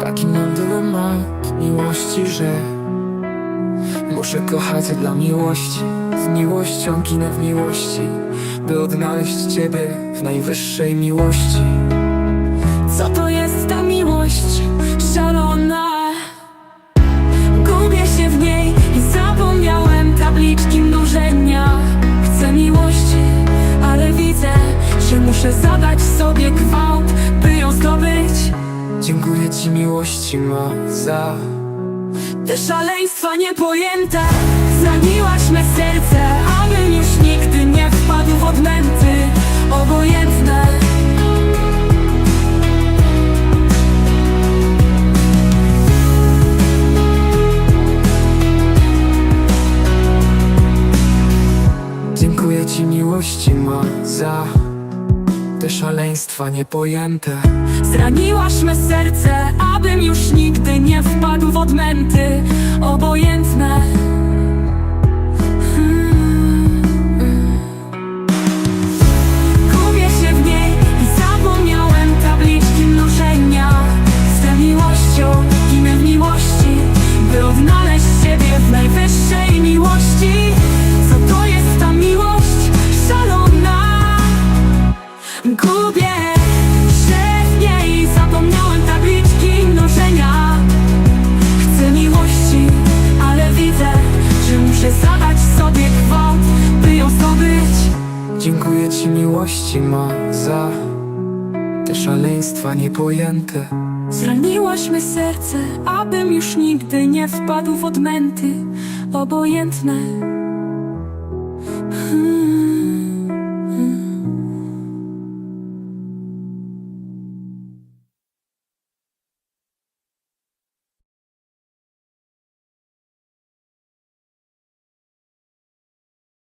Taki mam dylemat miłości, że Muszę kochać dla miłości. Z miłością ginę w miłości By odnaleźć Ciebie w najwyższej miłości. Co to jest Miłości ma za te szaleństwa niepojęte Zraniłaś me serce, abym już nigdy nie wpadł w odmęty Obojętne. Dziękuję Ci miłości ma za te szaleństwa niepojęte. Zraniłaś me serce, odmęty Obojętne. Gubię się w niej i zapomniałem tabliczki mnożenia Z tę miłością ginę w miłości By odnaleźć siebie w najwyższej Dziękuję Ci miłości ma za Te szaleństwa niepojęte. Zraniłaś me serce Abym już nigdy nie wpadł w odmęty Obojętne